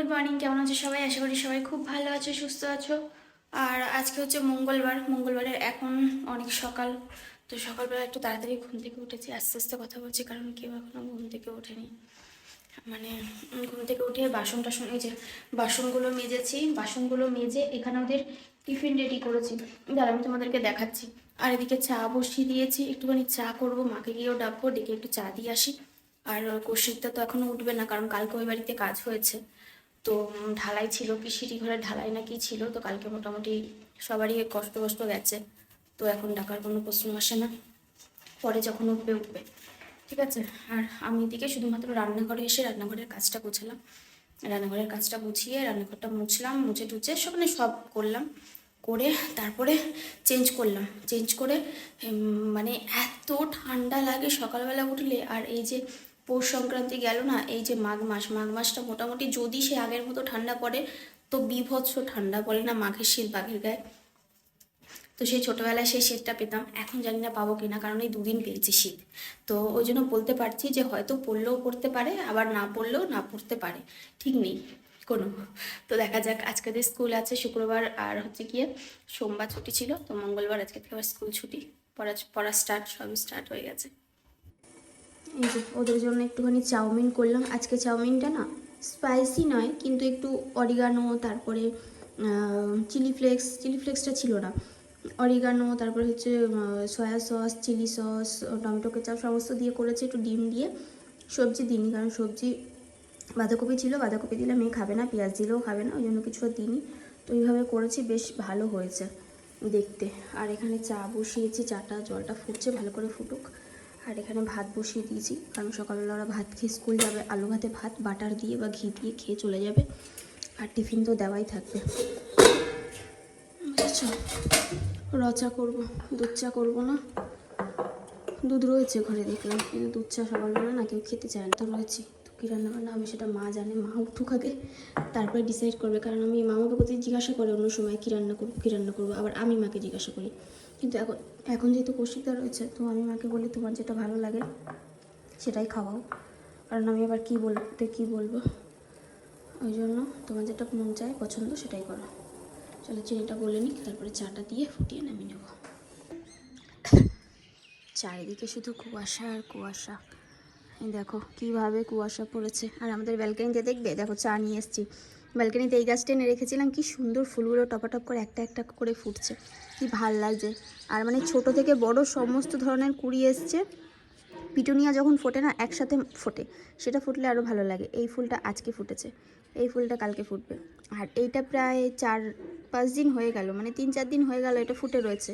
Good morning, কেমন আছো সবাই? আশা করি সবাই খুব ভালো আছো, সুস্থ আছো। আর আজকে হচ্ছে মঙ্গলবার, মঙ্গলবারের এখন অনেক সকাল, তো সকালবেলা একটু তাড়াতাড়ি ঘুম থেকে উঠেছি, আস্তে আস্তে কথা বলছি, কারণ কেউ এখনও ঘুম থেকে ওঠেনি। মানে ঘুম থেকে উঠে বাসন টাসন, এই যে বাসনগুলো মেজেছি, বাসনগুলো মেজে এখানে ওদের টিফিন রেডি করেছি। দাঁড়া, আমি তোমাদেরকে দেখাচ্ছি। আর এদিকে চা বসিয়ে দিয়েছি, একটুখানি চা করব, মাকে গিয়েও ডাকবো, ডেকে একটু চা দিয়ে আসি। আর কৌশিকটা তো এখনও উঠবে না, কারণ কালকে ওই বাড়িতে কাজ হয়েছে। তো ঢালাই ছিল কি সিঁড়ি ঘরে ঢালাই নাকি ছিল, তো কালকে মোটামুটি সবারই কষ্ট কষ্ট গেছে। তো এখন ডাকার কোনো প্রশ্ন আসে না। পরে যখন উঠবে উঠবে। ঠিক আছে? আর আমি এদিকে শুধুমাত্র রান্নাঘরে এসে রান্নাঘরের কাজটা গুছালাম। রান্নাঘরের কাজটা গুছিয়ে রান্নাঘরটা মুছলাম, মুছে টুছে সেখানে সব করলাম। করে তারপরে চেঞ্জ করলাম। চেঞ্জ করে মানে এত ঠান্ডা লাগে সকালবেলা উঠলে, আর এই যে পৌষ সংক্রান্তি গেল না, এই যে মাঘ মাস, মাঘ মাসটা মোটামুটি যদি সে আগের মতো ঠান্ডা পড়ে, তো বিভৎস ঠান্ডা পড়ে না মাঘের শীত বাঘের গায়ে? তো সেই ছোটোবেলায় সেই শীতটা পেতাম, এখন জানি না পাবো কিনা, কারণ এই দুদিন পেয়েছি শীত। তো ওই জন্য বলতে পারছি যে হয়তো পড়লেও পড়তে পারে, আবার না পড়লেও না পড়তে পারে, ঠিক নেই, কোনো। তো দেখা যাক, আজকে যে স্কুল আছে শুক্রবার আর হচ্ছে গিয়ে সোমবার ছুটি ছিল, তো মঙ্গলবার আজকে থেকে আবার স্কুল ছুটি, পড়া পড়া স্টার্ট সবই স্টার্ট হয়ে গেছে। এই যে, ওদের জন্য একটুখানি চাউমিন করলাম। আজকে চাউমিনটা না স্পাইসি নয়, কিন্তু একটু অরিগানো তারপরে চিলি ফ্লেক্স চিলি ফ্লেক্সটা ছিল না। অরিগানো তারপরে হচ্ছে soya sauce chilli sauce tomato ketchup সমস্ত দিয়ে করেছে, একটু ডিম দিয়ে। সবজি দিইনি, কারণ সবজি বাঁধাকপি ছিল, বাঁধাকপি দিলে মেয়ে খাবে না, পেঁয়াজ দিলেও খাবে না, ওই জন্য কিছু দিইনি। তো এইভাবে করেছি, বেশ ভালো হয়েছে দেখতে। আর এখানে চা বসিয়েছি, চাটা জলটা ফুটছে, ভালো করে ফুটুক। আর এখানে ভাত বসিয়ে দিয়েছি। কারণ সকালবেলা ওরা ভাত খেয়ে স্কুল যাবে। আলু ভাতে ভাত, বাটার দিয়ে বা ঘি দিয়ে খেয়ে চলে যাবে। আর টিফিন তো দেওয়াই থাকবে। বুঝেছ? রচা করব, দুধ চা করব না। দুধ রয়েছে ঘরে দেখলাম। কিন্তু দুধ চা সকালবেলা না কেউ খেতে চায় না। তো রয়েছে। তো কী রান্না বান্না হবে সেটা মা জানে। মা উঠুক আগে। তারপরে ডিসাইড করবে। কারণ আমি মামাকে প্রতিদিন জিজ্ঞাসা করে অন্য সময় কী রান্না করব, কী রান্না করব। আবার আমি মাকে জিজ্ঞাসা করি। কিন্তু এখন এখন যেহেতু কৌশিকদা রয়েছে, তো আমি মাকে বলি তোমার যেটা ভালো লাগে, সেটাই খাওয়াও। কারণ আমি আবার কী বলতে কী বলব? ওই জন্য তোমার যেটা মন চায়, পছন্দ, সেটাই করো। চলো চিনিটা বলে নিই, তারপরে চাটা দিয়ে ফুটিয়ে নামিয়ে নেব। চারিদিকে শুধু কুয়াশা আর কুয়াশা। দেখো, কীভাবে কুয়াশা পড়েছে। আর আমাদের ব্যালকানিতে দেখবে? দেখো, চা নিয়ে এসেছি। ব্যালকানিতে এই গাছটা এনে রেখেছিলাম, কি সুন্দর ফুলগুলো টপাটপ করে একটা একটা করে ফুটছে, কি ভালো লাগছে। আর মানে ছোট থেকে বড় সমস্ত ধরনের কুড়ি এসছে, পিটুনিয়া যখন ফোটে না, একসাথে ফোটে, সেটা ফুটলে আরও ভালো লাগে। এই ফুলটা আজকে ফুটেছে, এই ফুলটা কালকে ফুটবে। আর এইটা প্রায় চার পাঁচ দিন হয়ে গেল মানে তিন চার দিন হয়ে গেল এটা ফুটে রয়েছে।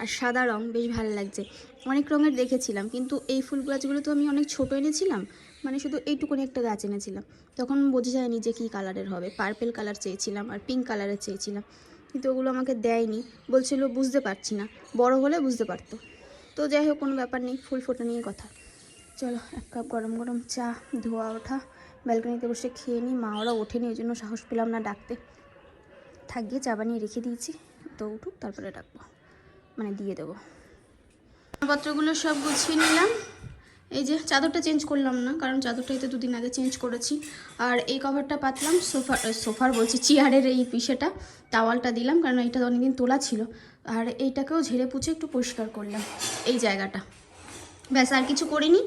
আর সাদা রং, বেশ ভালো লাগছে। অনেক রঙের দেখেছিলাম, কিন্তু এই ফুল গাছগুলো তো আমি অনেক ছোট এনেছিলাম মানে শুধু এইটুকুনি একটা গাছ এনেছিলাম। তখন বোঝা যায়নি যে কী কালারের হবে। পার্পেল কালার চেয়েছিলাম আর পিঙ্ক কালারের চেয়েছিলাম। কিন্তু ওগুলো আমাকে দেয়নি। বলছিল, বুঝতে পারছি না। বড় হলে বুঝতে পারতো। তো যাই হোক, কোনো ব্যাপার নেই। ফুল ফোটা নিয়ে কথা। চলো, এক কাপ গরম গরম চা, ধোয়া, ওঠা। ব্যালকনিতে বসে খেয়ে নিই মা ওরা ওঠেনি, ওই জন্য সাহস পেলাম না ডাকতে। থাক, গিয়ে চা বানিয়ে রেখে দিয়েছি। তো উঠুক, তারপরে ডাকবো। মানে দিয়ে দেবো। পত্রগুলো সব গুছিয়ে নিলাম। এই যে চাদরটা চেঞ্জ করলাম না, কারণ চাদরটাই তো দুদিন আগে চেঞ্জ করেছি। আর এই কভারটা পাতলাম সোফার সোফার বলছি, চেয়ারের এই পিসেটা, টাওয়ালটা দিলাম, কারণ এইটা অনেকদিন তোলা ছিল। আর এইটাকেও ঝেড়ে পুছে একটু পরিষ্কার করলাম, এই জায়গাটা। ব্যাস, আর কিছু করিনি।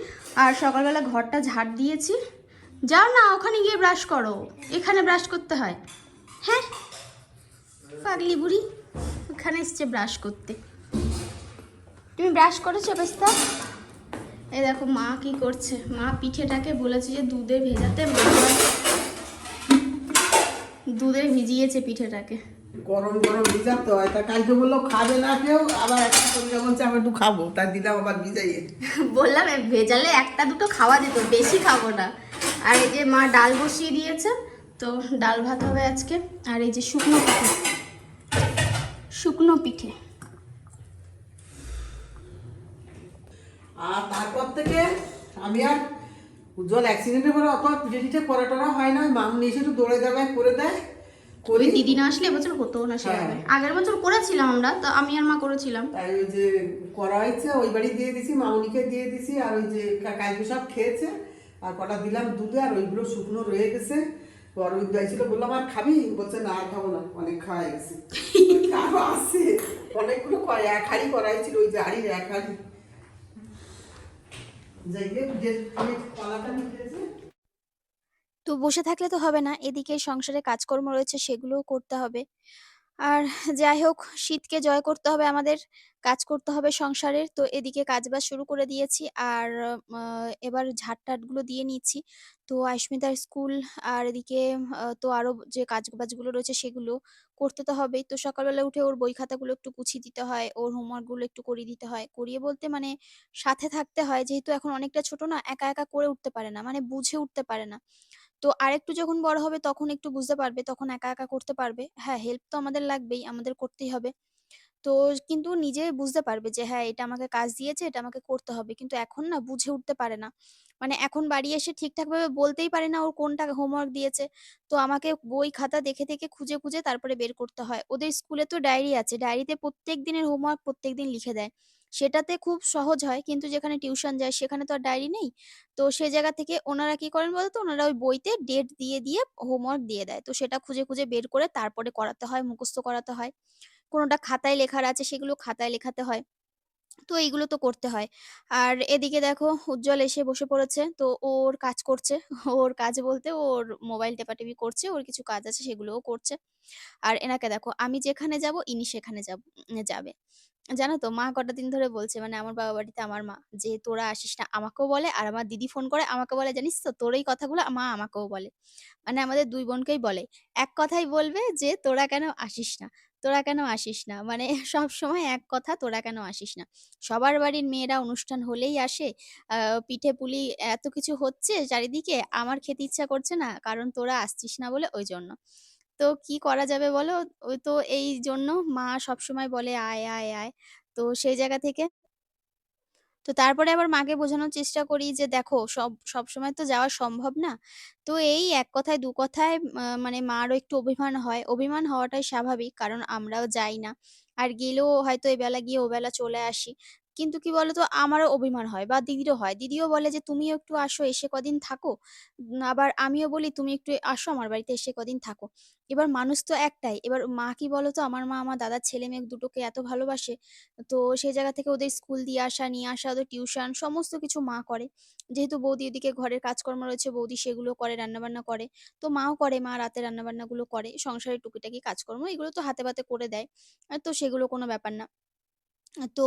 আর সকালবেলা ঘরটা ঝাড় দিয়েছি। যাও না, ওখানে গিয়ে ব্রাশ করো। এখানে ব্রাশ করতে হয়। হ্যাঁ? পাগলি বুড়ি, ওখানে এসছে ব্রাশ করতে। তুমি ব্রাশ করেছ, বেস্তা? এই দেখো মা কি করছে? মা পিঠেটাকে বলেছে যে দুধে ভেজাতে মা দুধে ভিজিয়েছে পিঠেটাকে। গরম গরম ভিজাতে হয়। তা কালকে বলল খাবে না কেউ আবার একটা সঙ্গে বলছে আমি একটু খাব। তাই দিলাম আবার ভিজাইয়ে। বললাম ভেজালে একটা দুটো খাওয়া যেত বেশি খাব না। আর এই যে মা ডাল বসিয়ে দিয়েছে তো ডাল ভাত হবে আজকে। আর এই যে শুকনো পিঠে। শুকনো পিঠে। আর তারপর থেকে আমি আর উজ্জ্বল অ্যাক্সিডেন্টের পরে অত পিঠে করা টরা হয় না। মামুনি এসে একটু দৌড়ে দেবে করে দেয় করি। ওই দিদি না আসলে এবছর হতো না সেভাবে আগের বছর করেছিলাম আমরা তো আমি আর মা করেছিলাম। তাই ওই যে করা হয়েছে ওই বাড়ি দিয়ে দিছি মামুনিকে দিয়ে দিছি আর ওই যে কা- কালকে সব খেয়েছে। আর কটা দিলাম দুধে আর ওইগুলো শুকনো রয়ে গেছে। বড় বিদ্যায় ছিল বললাম আর খাবি? বলছে না আর খাব না। অনেক খাওয়া গেছে। আরও আসছে অনেকগুলো এক হাড়ি করাই ছিল ওই যে হাড়ির এক হাড়ি যাই গে যে আমি কলাটা নিতেছে তো বসে থাকলে তো হবে না, এদিকে সংসারে কাজকর্ম রয়েছে, সেগুলোও করতে হবে। আর যাই হোক, শীতকে জয় করতে হবে আমাদের, কাজ করতে হবে সংসারের। তো এদিকে কাজবাজ শুরু করে দিয়েছি, আর এবার ঝাড় টাটগুলো দিয়ে নিচ্ছি। তো আস্মিতার স্কুল, আর এদিকে তো আরও যে কাজ বাজগুলো রয়েছে সেগুলো করতে তো হবেই তো সকালবেলা উঠে ওর বই খাতাগুলো একটু গুছিয়ে দিতে হয় ওর হোমওয়ার্কগুলো একটু করিয়ে দিতে হয় করিয়ে বলতে মানে সাথে থাকতে হয় যেহেতু এখন অনেকটা ছোট না একা একা করে উঠতে পারে না মানে বুঝে উঠতে পারে না তো আরেকটু যখন বড় হবে তখন একটু বুঝতে পারবে, তখন একা, একা করতে পারবে। হ্যাঁ, হেল্প তো আমাদের লাগবেই, আমাদের করতেই হবে। তো কিন্তু নিজে বুঝতে পারবে যে হ্যাঁ, এটা আমাকে কাজ দিয়েছে, এটা আমাকে করতে হবে। কিন্তু এখন না বুঝে উঠতে পারে না। মানে এখন বাড়ি এসে ঠিকঠাকভাবে বলতেই পারে না ওর কোনটা হোমওয়ার্ক দিয়েছে। তো আমাকে বই খাতা দেখে, দেখে খুঁজে, খুঁজে তারপরে বের করতে হয়। ওদের স্কুলে তো ডায়েরি আছে। ডায়েরিতে প্রত্যেক দিনের হোমওয়ার্ক প্রত্যেকদিন লিখে দেয়। সেটাতে খুব সহজ হয়। কিন্তু যেখানে টিউশন যায় সেখানে তো আর ডায়েরি নেই। তো সে জায়গা থেকে ওনারা কি করেন বলতো? ওনারা ওই বইতে ডেট দিয়ে, দিয়ে হোমওয়ার্ক দিয়ে দেয়। তো সেটা খুঁজে, খুঁজে বের করে তারপরে করাতে হয়, মুখস্থ করাতে হয়। কোনটা খাতায় লেখার আছে সেগুলো খাতায় লেখাতে হয়। তো এইগুলো তো করতে হয়। আর এদিকে দেখো উজ্জ্বল এসে বসে পড়েছে। তো ওর কাজ করছে। ওর কাজ বলতে ওর মোবাইল টেপাটেপি করছে। ওর কিছু কাজ আছে সেগুলোও করছে। আর এনাকে দেখো আমি যেখানে যাব ইনি সেখানে যাব যাবে। জানো তো মা কটা দিন ধরে বলছে মানে আমার বাবা বাড়িতে আমার মা যে, "তোরা আসিস না।" আমাকেও বলে আর আমার দিদি ফোন করে আমাকে বলে, "জানিস তো তোর এই কথাগুলো মা আমাকেও বলে।" মানে আমাদের দুই বোনকেই বলে। এক কথাই বলবে যে, "তোরা কেন আসিস না? তোরা কেন আসিস না?" মানে সব সময় এক কথা, "তোরা কেন আসিস না?" সবার বাড়ির মেয়েরা অনুষ্ঠান হলেই আসে। আ পিঠে-পুলি এত কিছু হচ্ছে চারিদিকে। আমার খেতে ইচ্ছা করছে না। কারণ তোরা আসছিস না বলে ওই জন্য তো কি করা যাবে বলো? ওই তো এই জন্য মা সবসময় বলে, "আয়, আয়, আয়।" তো সেই জায়গা থেকে তো তারপরে আবার মাকে বোঝানোর চেষ্টা করি যে, "দেখো সব সবসময় তো যাওয়া সম্ভব না।" তো এই এক কথায় দু কথায় মানে মারও একটু অভিমান হয়। অভিমান হওয়াটাই স্বাভাবিক। কারণ আমরাও যাই না। আর গেলেও হয়তো এবেলা গিয়ে ওবেলা চলে আসি। কিন্তু কি বলতো? আমারও অভিমান হয় বা দিদিরও হয়। দিদিও বলে যে, "তুমিও একটু আসো, এসে কদিন থাকো।" আবার আমিও বলি, "তুমি একটু আসো আমার বাড়িতে এসে কদিন থাকো।" এবার মানুষ তো একটাই। এবার মা কি বলতো? আমার মা আমার দাদার ছেলে-মেয়ে দুটোকে এত ভালোবাসে তো সেই জায়গা থেকে ওদের স্কুল দিয়ে আসা, নিয়ে আসা, ওদের টিউশন সমস্ত কিছু মা করে। যেহেতু বৌদি ওদিকে ঘরের কাজকর্ম রয়েছে, বৌদি সেগুলো করে, রান্নাবান্না করে। তো মাও করে, মা রাতে রান্নাবান্নাগুলো করে। সংসারের টুকিটাকি কাজকর্ম এগুলো তো হাতে পাতে করে দেয়। তো সেগুলো কোনো ব্যাপার না। তো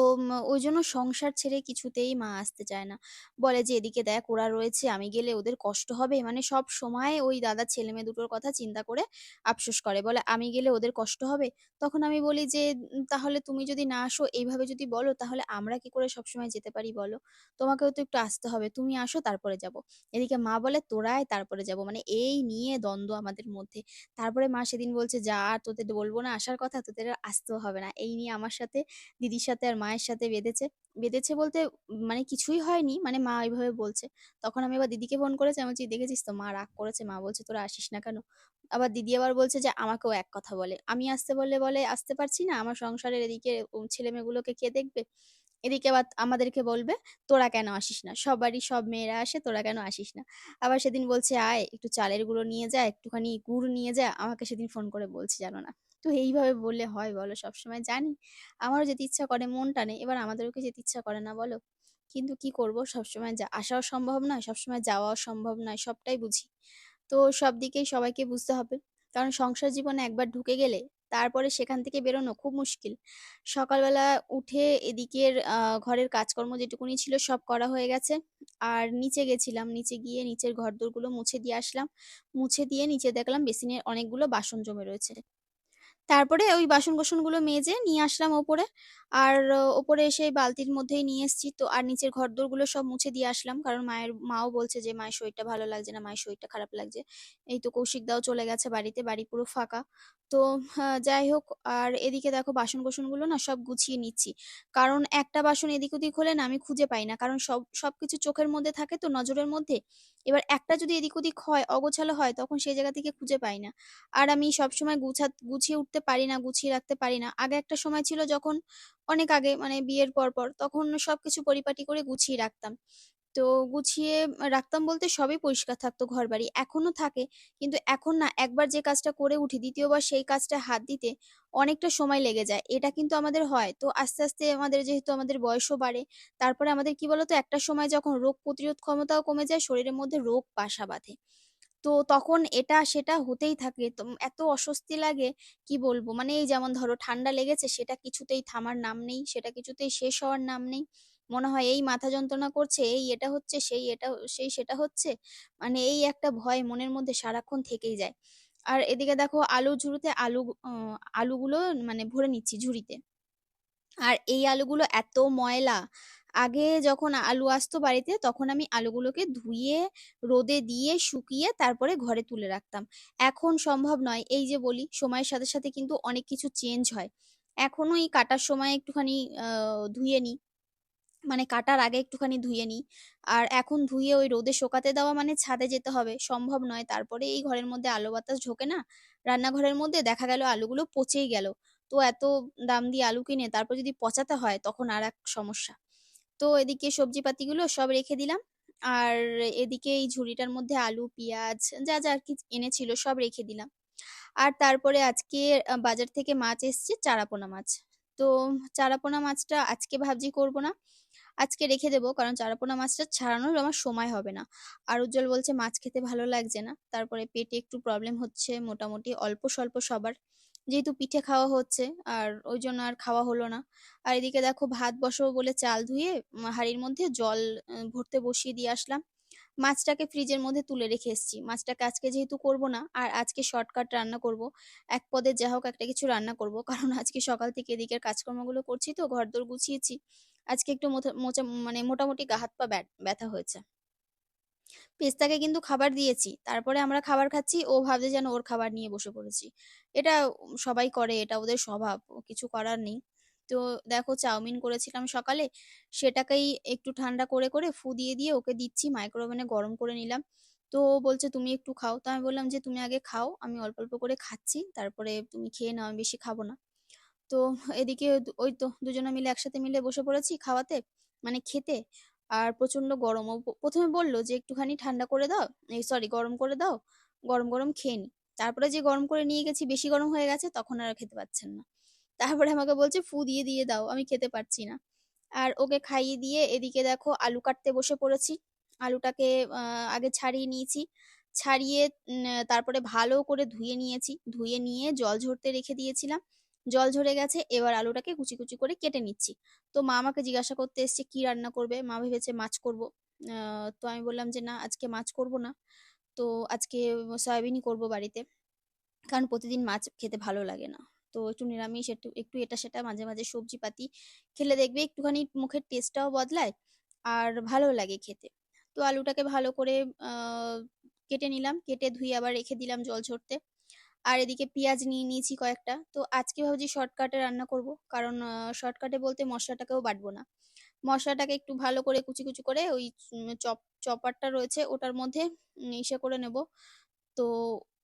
ওই জন্য সংসার ছেড়ে কিছুতেই মা আসতে চায় না। বলে যে, "এদিকে দেখ ওরা রয়েছে, আমি গেলে ওদের কষ্ট হবে।" মানে সবসময় ওই দাদার ছেলেমেয়ে দুটোর কথা চিন্তা করে আফসোস করে। বলে, "আমি গেলে ওদের কষ্ট হবে?" তখন আমি বলি যে, "তাহলে তুমি যদি না আসো এইভাবে যদি বলো তাহলে আমরা কি করে সবসময় যেতে পারি বলো? তোমাকেও তো একটু আসতে হবে। তুমি আসো তারপরে যাব।" এদিকে মা বলে, "তোরা আয় তারপরে যাব।" মানে এই নিয়ে দ্বন্দ্ব আমাদের মধ্যে। তারপরে মা সেদিন বলছে, "যা আর তোদের বলব না আসার কথা, তোদের আসতেও হবে না।" এই নিয়ে আমার সাথে দিদির সাথে আর মায়ের সাথে বেঁধেছে। বেঁধেছে বলতে মানে কিছুই হয়নি। মানে মা ওইভাবে বলছে। তখন আমি আবার দিদিকে ফোন করেছি। আমি বলছি, "দেখেছিস তো মা রাগ করেছে। মা বলছে, 'তোরা আসিস না কেন?' আবার দিদি আবার বলছে যে আমাকেও এক কথা বলে। আমি আসতে বললে বলে, "আসতে পারছি না। আমার সংসারের এদিকে ছেলে মেয়েগুলোকে কে দেখবে?" এদিকে আবার আমাদেরকে বলবে, "তোরা কেন আসিস না? সব বাড়ির সব মেয়েরা আসে, তোরা কেন আসিস না?" আবার সেদিন বলছে, "আয় একটু চালের গুঁড়ো নিয়ে যা, একটুখানি গুড় নিয়ে যা।" আমাকে সেদিন ফোন করে বলছে জানো না। তো এইভাবে বললে হয় বলো? সবসময় জানি আমারও যেতে ইচ্ছা করে, মন টানে। এবার আমাদেরও কি যেতে ইচ্ছা করে না বলো? কিন্তু কি করব? সবসময় যা আসাও সম্ভব নয়, সবসময় যাওয়াও সম্ভব নয়। সবটাই বুঝি। তো সব দিকেই সবাইকে বুঝতে হবে। কারণ সংসার জীবনে একবার ঢুকে গেলে তারপরে সেখান থেকে বেরোনো খুব মুশকিল। সকালবেলা উঠে এদিকের ঘরের কাজকর্ম যেটুকুনি ছিল সব করা হয়ে গেছে। আর নিচে গেছিলাম। নিচে গিয়ে নিচের ঘরদোরগুলো মুছে দিয়ে আসলাম। মুছে দিয়ে নিচে দেখলাম বেসিনের অনেকগুলো বাসন জমে রয়েছে। তারপরে ওই বাসন-কোসনগুলো মেজে নিয়ে আসলাম ওপরে। আর ওপরে এসে বালতির মধ্যেই নিয়ে এসেছি। তো আর নিচের ঘরদোরগুলো সব মুছে দিয়ে আসলাম। কারণ মায়ের মাও বলছে যে, "মায়ের শরীরটা ভালো লাগছে না, মায়ের শরীরটা খারাপ লাগছে।" এই তো কৌশিক দাও চলে গেছে বাড়িতে, বাড়ি পুরো ফাঁকা। তো হা যাই হোক আর এদিকে দেখো বাসন-কোসনগুলো না সব গুছিয়ে নিচ্ছি। কারণ একটা বাসন এদিক-ওদিক হলে না আমি খুঁজে পাই না। কারণ সব সবকিছু চোখের মধ্যে থাকে তো, নজরের মধ্যে। এবার একটা যদি এদিক-ওদিক হয়, অগোছালো হয় তখন সেই জায়গা থেকে খুঁজে পাই না। আর আমি সবসময় গুছা গুছিয়ে উঠতে পারি না, গুছিয়ে রাখতে পারি না। আগে একটা সময় ছিল যখন অনেক আগে মানে বিয়ের পর পর তখন সবকিছু পরিপাটি করে গুছিয়ে রাখতাম। তো গুছিয়ে রাখতাম বলতে সবই পরিষ্কার থাকতো ঘর বাড়ি এখনও থাকে। কিন্তু এখন না একবার যে কাজটা করে উঠি, দ্বিতীয়বার সেই কাজটা হাত দিতে অনেকটা সময় লেগে যায়। এটা কিন্তু আমাদের হয়। তো আস্তে, আস্তে আমাদের যেহেতু আমাদের বয়সও বাড়ে, তারপরে আমাদের কি বলতো একটা সময় যখন রোগ প্রতিরোধ ক্ষমতাও কমে যায়, শরীরের মধ্যে রোগ বাসা বাঁধে। তো তখন এটা সেটা হতেই থাকে। তো এত অস্বস্তি লাগে কি বলব? মানে এই যেমন ধরো ঠান্ডা লেগেছে সেটা কিছুতেই থামার নাম নেই, সেটা কিছুতেই শেষ হওয়ার নাম নেই। মনে হয় এই মাথা যন্ত্রণা করছে, এই এটা হচ্ছে, সেই এটা সেই সেটা হচ্ছে। মানে এই একটা ভয় মনের মধ্যে সারাক্ষণ থেকেই যায়। আর এদিকে দেখো আলুর ঝুড়িতে আলু আলুগুলো মানে ভরে নিচ্ছি ঝুড়িতে। আর এই আলুগুলো এত ময়লা। আগে যখন আলু আসতো বাড়িতে তখন আমি আলুগুলোকে ধুয়ে, রোদে দিয়ে, শুকিয়ে তারপরে ঘরে তুলে রাখতাম। এখন সম্ভব নয়। এই যে বলি সময়ের সাথে, সাথে কিন্তু অনেক কিছু চেঞ্জ হয়। এখনও এই কাটার সময় একটুখানি ধুয়ে নিই। মানে কাটার আগে একটুখানি ধুয়ে নিই। আর এখন ধুয়ে ওই রোদে শোকাতে দেওয়া মানে ছাদে যেতে হবে। সম্ভব নয়। তারপরে এই ঘরের মধ্যে আলো বাতাস ঢোকে না। রান্নাঘরের মধ্যে দেখা গেল আলুগুলো পচেই গেল। তো এত দাম দিয়ে আলু কিনে তারপর যদি পচাতে হয় তখন আর এক সমস্যা। তো এদিকে সবজিপাতিগুলো সব রেখে দিলাম। আর এদিকে এই ঝুড়িটার মধ্যে আলু, পেঁয়াজ যা, যা আর কি এনেছিল সব রেখে দিলাম। আর তারপরে আজকে বাজার থেকে মাছ এসছে চারাপোনা মাছ। তো চারাপোনা মাছটা আজকে ভাবছি করব না। আজকে রেখে দেবো, কারণ চারাপোনা মাছটা ছাড়ানোর আমার সময় হবে না। আর উজ্জ্বল বলছে, মাছ খেতে ভালো লাগছে না। তারপরে পেটে একটু প্রবলেম হচ্ছে মোটামুটি অল্প-স্বল্প সবার। যেহেতু পিঠে খাওয়া হচ্ছে, আর ওই জন্য আর খাওয়া হলো না। আর এদিকে দেখো, ভাত বসাবো বলে চাল ধুয়ে হাঁড়ির মধ্যে জল ভরতে বসিয়ে দিয়ে আসলাম। মাছটাকে ফ্রিজের মধ্যে তুলে রেখে এসেছি। মাছটাকে আজকে যেহেতু করব না, আর আজকে শর্টকাট রান্না করব। এক পদে যা হোক একটা কিছু রান্না করব। কারণ আজকে সকাল থেকে এদিকের কাজকর্মগুলো করছি তো, ঘরদোর গুছিয়েছি। আজকে একটু মোচা মানে মোটামুটি গা হাত পা ব্যথা হয়েছে। পেস্তাকে কিন্তু খাবার দিয়েছি। তারপরে আমরা খাবার খাচ্ছি, ও ভাবছে যেন ওর খাবার নিয়ে বসে পড়েছি। এটা সবাই করে, এটা ওদের স্বভাব। কিছু করার নেই। তো দেখো চাউমিন করেছিলাম সকালে, সেটাকেই একটু ঠান্ডা করে, করে ফু দিয়ে, দিয়ে ওকে দিচ্ছি। মাইক্রো ওভেনে গরম করে নিলাম। তো ও বলছে, "তুমি একটু খাও।" তো আমি বললাম যে, "তুমি আগে খাও। আমি অল্প, অল্প করে খাচ্ছি। তারপরে তুমি খেয়ে নাও, আমি বেশি খাব না।" তো এদিকে ওই তো দুজনে মিলে একসাথে মিলে বসে পড়েছি খাওয়াতে, মানে খেতে। আর প্রচণ্ড গরম। ও প ১ম এ বলল যে, "একটুখানি ঠান্ডা করে দাও, এই সরি গরম করে দাও। গরম, গরম খেয়ে নিই।" তারপরে যে গরম করে নিয়ে গেছি বেশি গরম হয়ে গেছে, তখন আর খেতে পারছেন না। তারপরে আমাকে বলছে, "ফু দিয়ে, দিয়ে দাও। আমি খেতে পারছি না।" আর ওকে খাইয়ে দিয়ে এদিকে দেখো আলু কাটতে বসে পড়েছি। আলুটাকে আগে ছাড়িয়ে নিয়েছি। ছাড়িয়ে তারপরে ভালো করে ধুয়ে নিয়েছি। ধুয়ে নিয়ে জল ঝরতে রেখে দিয়েছিলাম। জল ঝরে গেছে, এবার আলুটাকে কুচি, কুচি করে কেটে নিচ্ছি। তো মা আমাকে জিজ্ঞাসা করতে এসছে, "কি রান্না করবে?" মা ভেবেছে মাছ করব। তো আমি বললাম যে, "না, আজকে মাছ করব না। তো আজকে সয়াবিনই করব বাড়িতে।" কারণ প্রতিদিন মাছ খেতে ভালো লাগে না। তো একটু নিরামিষ, একটু একটু এটা সেটা মাঝে, মাঝে সবজিপাতি খেলে দেখবে একটুখানি মুখের টেস্টটাও বদলায় আর ভালোও লাগে খেতে। তো আলুটাকে ভালো করে কেটে নিলাম। কেটে ধুয়ে আবার রেখে দিলাম জল ঝরতে। আর এদিকে পেঁয়াজ নিয়ে নিয়েছি কয়েকটা। তো আজকে ভাবছি শর্টকাটে রান্না করব। কারণ শর্টকাটে বলতে মশলাটাকেও বাটবো না। মশলাটাকে একটু ভালো করে কুচি, কুচি করে ওই চপ চপারটা রয়েছে ওটার মধ্যে ইসে করে নেব। তো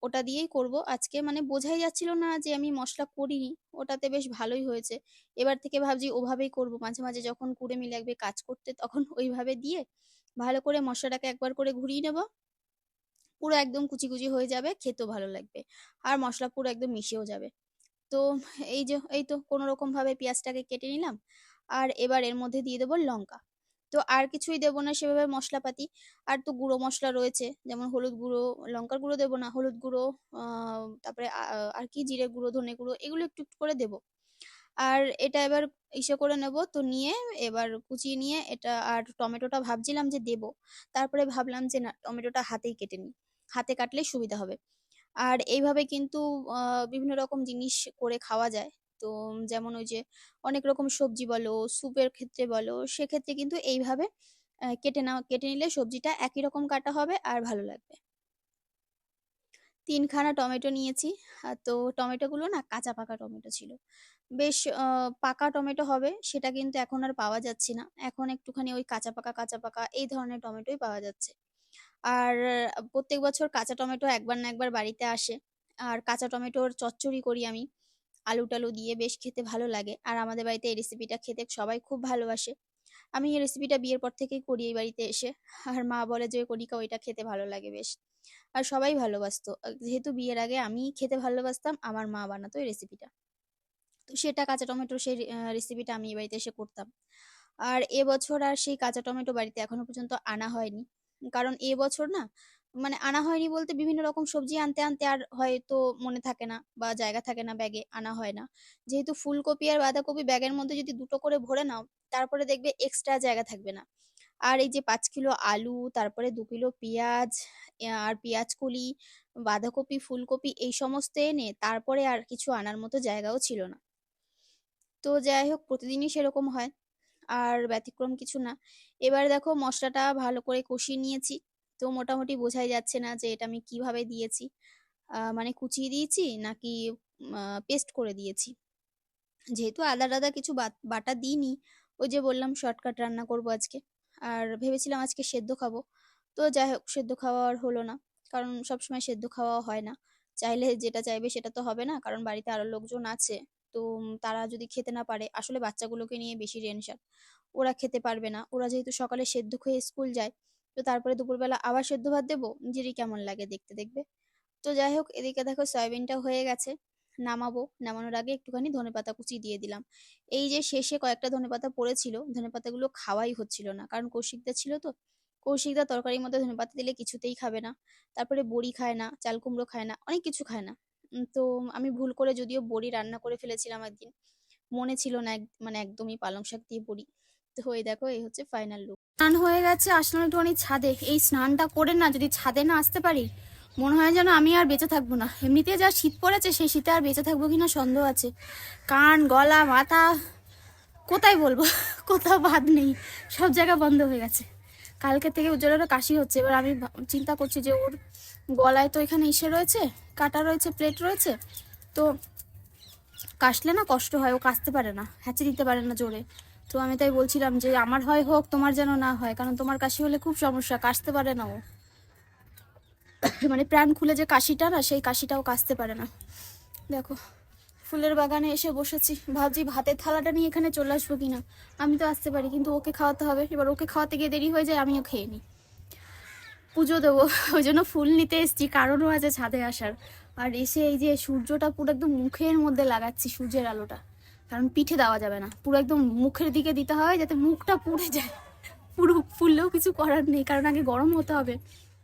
ওটা দিয়েই করব আজকে। মানে বোঝাই যাচ্ছিল না যে আমি মশলা করিনি। ওটাতে বেশ ভালোই হয়েছে। এবার থেকে ভাবছি ওভাবেই করব। মাঝে, মাঝে যখন কুড়ে কুড়েমি লাগবে কাজ করতে তখন ওইভাবে দিয়ে ভালো করে মশলাটাকে একবার করে ঘুরিয়ে নেব। পুরো একদম কুচি, কুচি হয়ে যাবে, খেতেও ভালো লাগবে। আর মশলা পুরো একদম মিশেও যাবে। তো এই যে এই তো কোনরকমভাবে পেঁয়াজটাকে কেটে নিলাম। আর এবার এর মধ্যে দিয়ে দেবো লঙ্কা। তো আর কিছুই দেবো না সেভাবে মশলাপাতি। আর তো গুঁড়ো মশলা রয়েছে। যেমন হলুদ গুঁড়ো, লঙ্কার গুঁড়ো দেবো না। হলুদ গুঁড়ো তারপরে আর কি জিরে গুঁড়ো, ধনে গুঁড়ো এগুলো একটু, একটু করে দেব। আর এটা এবার ইসে করে নেব। তো নিয়ে এবার কুচিয়ে নিয়ে এটা আর টমেটোটা ভাবছিলাম যে দেব। তারপরে ভাবলাম যে না টমেটোটা হাতেই কেটে নিই। হাতে কাটলে সুবিধা হবে। আর এইভাবে কিন্তু বিভিন্ন রকম জিনিস করে খাওয়া যায়। তো যেমন ওই যে অনেক রকম সবজি বলো, স্যুপের ক্ষেত্রে বলো, সেক্ষেত্রে কিন্তু এইভাবে কেটে নেওয়া কেটে নিলে সবজিটা একই রকম কাটা হবে আর ভালো লাগবে। ৩ খানা টমেটো নিয়েছি। তো টমেটোগুলো না কাঁচা পাকা টমেটো ছিল। বেশ পাকা টমেটো হবে সেটা কিন্তু এখন আর পাওয়া যাচ্ছে না। এখন একটুখানি ওই কাঁচা পাকা, কাঁচা পাকা এই ধরনের টমেটোই পাওয়া যাচ্ছে। আর প্রত্যেক বছর কাঁচা টমেটো একবার না একবার বাড়িতে আসে। আর কাঁচা টমেটোর চচ্চড়ি করি আমি। আলু-টালু দিয়ে বেশ খেতে ভালো লাগে। আর আমাদের বাড়িতে এই রেসিপিটা খেতে সবাই খুব ভালোবাসে। আমি এই রেসিপিটা বিয়ের পর থেকেই করি এই বাড়িতে এসে আর মা বলে যে কণিকা ওইটা খেতে ভালো লাগে বেশ আর সবাই ভালোবাসতো যেহেতু বিয়ের আগে আমি খেতে ভালোবাসতাম, আমার মা বানাতো এই রেসিপিটা তো সেটা কাঁচা টমেটোর সেই রেসিপিটা আমি এই বাড়িতে এসে করতাম আর এবছর আর সেই কাঁচা টমেটো বাড়িতে এখনও পর্যন্ত আনা হয়নি কারণ এবছর না মানে আনা হয়নি বলতে বিভিন্ন রকম সবজি আনতে আনতে আর হয়তো মনে থাকে না বা জায়গা থাকে না ব্যাগে আনা হয় না। যেহেতু ফুলকপি আর বাঁধাকপি ব্যাগের মধ্যে যদি দুটো করে ভরে নাও তারপরে দেখবে এক্সট্রা জায়গা থাকবে না। আর এই যে পাঁচ কিলো আলু, তারপরে দু কিলো পেঁয়াজ আর পেঁয়াজ কলি, বাঁধাকপি, ফুলকপি এই সমস্ত এনে তারপরে আর কিছু আনার মতো জায়গাও ছিল না। তো যাই হোক, প্রতিদিনই সেরকম হয়। আর ব্যতিক্রম কিছু না। এবার দেখো মশলাটা ভালো করে কষিয়ে নিয়েছি। তো মোটামুটি বোঝাই যাচ্ছে না যে এটা আমি কীভাবে দিয়েছি। মানে কুচিয়ে দিয়েছি নাকি পেস্ট করে দিয়েছি। যেহেতু আদা টাদা কিছু বাট- বাটা দিইনি, ওই যে বললাম শর্টকাট রান্না করব আজকে। আর ভেবেছিলাম আজকে সেদ্ধ খাব। তো যাই হোক, সেদ্ধ খাওয়া আর হলো না। কারণ সবসময় সেদ্ধ খাওয়া হয় না। চাইলে যেটা চাইবে সেটা তো হবে না, কারণ বাড়িতে আরও লোকজন আছে। তো তারা যদি খেতে না পারে, আসলে বাচ্চাগুলোকে নিয়ে বেশি টেনশন ওরা খেতে পারবে না। ওরা যেহেতু সকালে সেদ্ধ খেয়ে স্কুল যায়, তো তারপরে দুপুরবেলা আবার সেদ্ধ ভাত দেবো? নিজেরই কেমন লাগে দেখতে দেখবে? তো যাই হোক, এদিকে দেখো সয়াবিনটা হয়ে গেছে। নামাবো। নামানোর আগে একটুখানি ধনেপাতা কুচি দিয়ে দিলাম। এই যে শেষে কয়েকটা ধনেপাতা পড়েছিল ধনেপাতাগুলো খাওয়াই হচ্ছিল না, কারণ কৌশিকদা ছিল তো। কৌশিকদা তরকারির মধ্যে ধনেপাতা দিলে কিছুতেই খাবে না। তারপরে বড়ি খায় না, চাল কুমড়ো খায় না, অনেক কিছু খায় না। তো আমি ভুল করে যদিও বড়ি রান্না করে ফেলেছিলাম একদিন। মনে ছিল না মানে একদমই পালং শাক দিয়ে বড়ি। তো হয়ে দেখো, এই হচ্ছে ফাইনাল লুক স্নান হয়ে গেছে আসলাম একটুখানি ছাদে। এই স্নানটা করে না, যদি ছাদে না আসতে পারি, মনে হয় যেন আমি আর বেঁচে থাকব না। এমনিতে যা শীত পড়েছে, সেই শীতে আর বেঁচে থাকব কিনা সন্দেহ আছে। কান, গলা, মাথা, কোথায় বলব? কোথাও বাদ নেই। সব জায়গা বন্ধ হয়ে গেছে। কালকে থেকে উজ্জ্বলের কাশি হচ্ছে। এবার আমি চিন্তা করছি যে ওর গলায় তো এখানে ইসে রয়েছে, কাটা রয়েছে প্লেট রয়েছে। তো কাশলে না কষ্ট হয়, ও কাশতে পারে না, হ্যাঁচে দিতে পারে না জোরে। তো আমি তাই বলছিলাম যে আমার হয় হোক, তোমার যেন না হয়, কারণ তোমার কাশি হলে খুব সমস্যা, কাশতে পারে না ও। মানে প্রাণ খুলে যে কাশিটা না, সেই কাশিটাও কাশতে পারে না। দেখো। ফুলের বাগানে এসে বসেছি। ভাবছি ভাতের থালাটা নিয়ে এখানে চলে আসব কিনা। আমি তো আসতে পারি, কিন্তু ওকে খাওয়াতে হবে। এবার ওকে খাওয়াতে গিয়ে দেরি হয়ে যায়, আমিও খেয়ে নিই। পুজো দেবো। ওই জন্য ফুল নিতে এসেছি, কারণও আছে ছাদে আসার। আর এসে এই যে সূর্যটা পুরো একদম মুখের মধ্যে লাগাচ্ছি, সূর্যের আলোটা। কারণ পিঠে দেওয়া যাবে না। পুরো একদম মুখের দিকে দিতে হয়, যাতে মুখটা পুড়ে যায়। পুরো ফুললেও কিছু করার নেই, কারণ আগে গরম হতে হবে।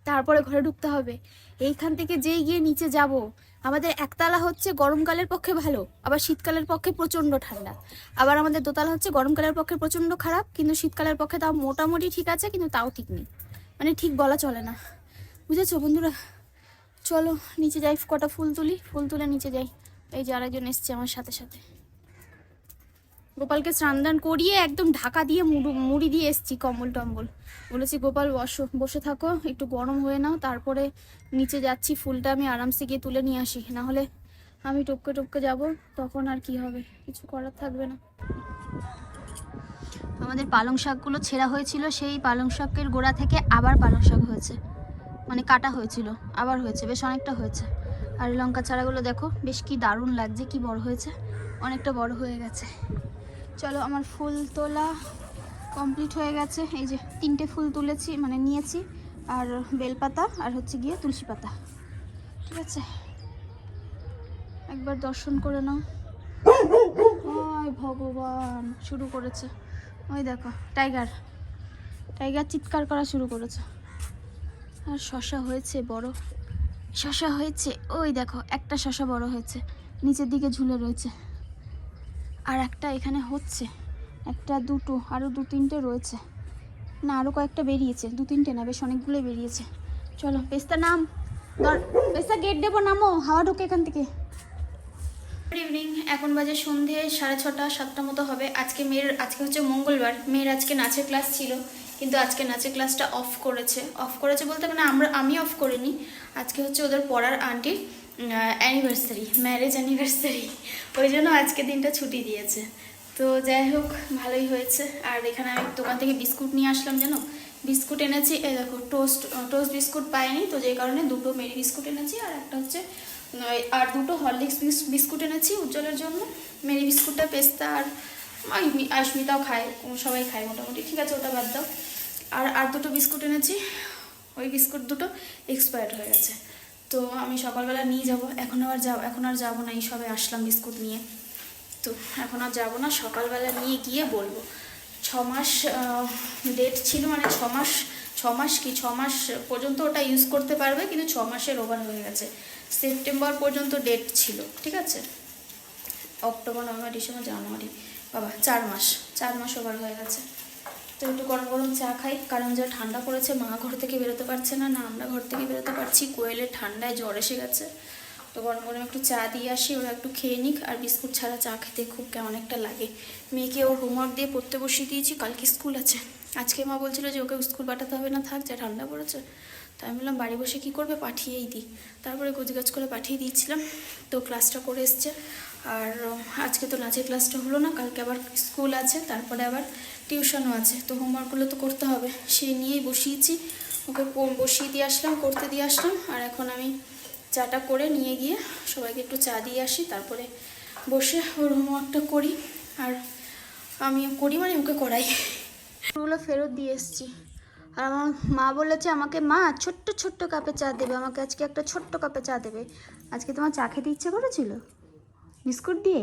তারপরে ঘরে ঢুকতে হবে। এইখান থেকে যেই গিয়ে নিচে যাব, আমাদের একতলা হচ্ছে গরমকালের পক্ষে ভালো, আবার শীতকালের পক্ষে প্রচণ্ড ঠান্ডা। আবার আমাদের দোতলা হচ্ছে গরমকালের পক্ষে প্রচণ্ড খারাপ, কিন্তু শীতকালের পক্ষে তাও মোটামুটি ঠিক আছে, কিন্তু তাও ঠিক নেই। মানে ঠিক বলা চলে না। বুঝেছ বন্ধুরা? চলো, নিচে যাই, কটা ফুল তুলি, ফুল তুলে নিচে যাই। এই যে আরেকজন এসছে আমার সাথে সাথে। গোপালকে স্নান দান করিয়ে একদম ঢাকা দিয়ে মুড়ু, মুড়ি দিয়ে এসছি কম্বল টম্বল। বলেছি, গোপাল, বসো, বসে থাকো, একটু গরম হয়ে নাও, তারপরে নিচে যাচ্ছি, ফুলটা আমি আরামসে গিয়ে তুলে নিয়ে আসি। না হলে আমি টপকে টপকে যাব, তখন আর কি হবে? কিছু করার থাকবে না। আমাদের পালং শাকগুলো ছেঁড়া হয়েছিল, সেই পালং শাকের গোড়া থেকে আবার পালং শাক হয়েছে। মানে কাটা হয়েছিল, আবার হয়েছে, বেশ অনেকটা হয়েছে। আর লঙ্কা চারাগুলো দেখো, বেশ কি দারুণ লাগছে, কি বড় হয়েছে, অনেকটা বড় হয়ে গেছে। চলো আমার ফুল তোলা কমপ্লিট হয়ে গেছে। এই যে তিনটে ফুল তুলেছি মানে নিয়েছি, আর বেলপাতা, আর হচ্ছে গিয়ে তুলসী পাতা। ঠিক আছে? একবার দর্শন করে নাও। ভগবান, শুরু করেছে। ওই দেখো, টাইগার। টাইগার চিৎকার করা শুরু করেছে। আর শশা হয়েছে বড়। শশা হয়েছে, ওই দেখো, একটা শশা বড় হয়েছে। নিচের দিকে ঝুলে রয়েছে। আর একটা এখানে হচ্ছে। একটা, দুটো আরও দু তিনটে রয়েছে। না আরও কয়েকটা বেরিয়েছে। দু তিনটে না, বেশ অনেকগুলো বেরিয়েছে। চলো পেস্তা নাম। পেস্তা গেট দেবো, নামো। হাওয়া ঢোকে এখান থেকে। গুড ইভিনিং এখন বাজে সন্ধে, সাড়ে ছটা, সাতটা মতো হবে। আজকে মেয়ের, আজকে হচ্ছে মঙ্গলবার। মেয়ের আজকে নাচের ক্লাস ছিল, কিন্তু আজকে নাচের ক্লাসটা অফ করেছে। অফ করেছে বলতে মানে আমরা, আমি অফ করিনি। আজকে হচ্ছে ওদের পড়ার আন্টির অ্যানিভার্সারি ম্যারেজ অ্যানিভার্সারি ওই জন্য আজকে দিনটা ছুটি দিয়েছে। তো যাই হোক, ভালোই হয়েছে। আর এখানে আমি দোকান থেকে বিস্কুট নিয়ে আসলাম, জানো? বিস্কুট এনেছি এই দেখো টোস্ট টোস্ট বিস্কুট পাইনি, তো যেই কারণে দুটো মেরি বিস্কুট এনেছি, আর একটা হচ্ছে আর দুটো হরলিক্স বিস্কুট এনেছি উজ্জ্বলের জন্য। মেরি বিস্কুটটা পেস্তা আর আশমিতাও খায় সবাই খায় মোটামুটি। ঠিক আছে, ওটা বাদ দাও। আর আর দুটো বিস্কুট এনেছি। ওই বিস্কুট দুটো এক্সপায়ার্ড হয়ে গেছে। তো আমি সকালবেলা নিয়ে যাব। এখন আবার যাব এখন আর যাব না, এই সবে আসলাম বিস্কুট নিয়ে। তো এখন আর যাব না, সকালবেলা নিয়ে গিয়ে বলব। ছ মাস ডেট ছিল মানে ছ মাস ছ মাস কি? ছ মাস পর্যন্ত ওটা ইউজ করতে পারবে, কিন্তু ছ মাসের ওভার হয়ে গেছে। সেপ্টেম্বর পর্যন্ত ডেট ছিল, ঠিক আছে? অক্টোবর নভেম্বর ডিসেম্বর জানুয়ারি বাবা, চার মাস। চার মাস ওভার হয়ে গেছে। তো একটু গরম গরম চা খাই, কারণ যা ঠান্ডা পড়েছে, মা ঘর থেকে বেরোতে পারছে না না আমরা ঘর থেকে বেরোতে পারছি, কোয়েলের ঠান্ডায় জ্বর এসে গেছে। তো গরম গরম একটু চা দিয়ে আসি, ওরা একটু খেয়ে নিক, আর বিস্কুট ছাড়া চা খেতে খুব কেমন একটা লাগে। মেয়েকে ওর হোমওয়ার্ক দিয়ে পড়তে বসিয়ে দিয়েছি, কালকে স্কুল আছে। আজকে মা বলছিল যে ওকে স্কুল পাঠাতে হবে না থাক, যা ঠান্ডা পড়েছে। তাই আমি বললাম, বাড়ি বসে কী করবে? পাঠিয়েই দিই। তারপরে গোছগাছ করে পাঠিয়ে দিয়েছিলাম, তো ক্লাসটা করে এসছে। আর আজকে তো নাচের ক্লাসটা হলো না, কালকে আবার স্কুল আছে, তারপরে আবার টিউশনও আছে, তো হোমওয়ার্কগুলো তো করতে হবে। সেই নিয়েই বসিয়েছি, ওকে বসিয়ে দিয়ে আসলাম, করতে দিয়ে আসলাম, আর এখন আমি চাটা করে নিয়ে গিয়ে সবাইকে একটু চা দিয়ে আসি, তারপরে বসে ওর হোমওয়ার্কটা করি, আর আমি করি মানে ওকে করাই। ওগুলো ফেরত দিয়ে এসেছি। আর আমার মা বলেছে আমাকে, মা, ছোট্ট ছোট্ট কাপে চা দেবে, আমাকে আজকে একটা ছোট্ট কাপে চা দেবে। আজকে তোমার চা খেতে ইচ্ছে করেছিল? বিস্কুট দিয়ে?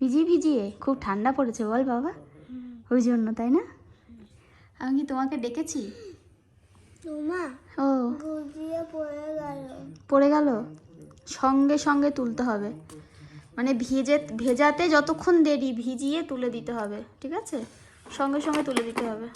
ভিজিয়ে ভিজিয়ে? খুব ঠান্ডা পড়েছে বল বাবা। ওই জন্য তাই না? আমি কি তোমাকে ডেকেছি? ও। পড়ে গেল? সঙ্গে সঙ্গে তুলতে হবে। মানে ভিজে ভেজাতে যতক্ষণ দেরি ভিজিয়ে তুলে দিতে হবে ঠিক আছে? সঙ্গে সঙ্গে তুলে দিতে হবে।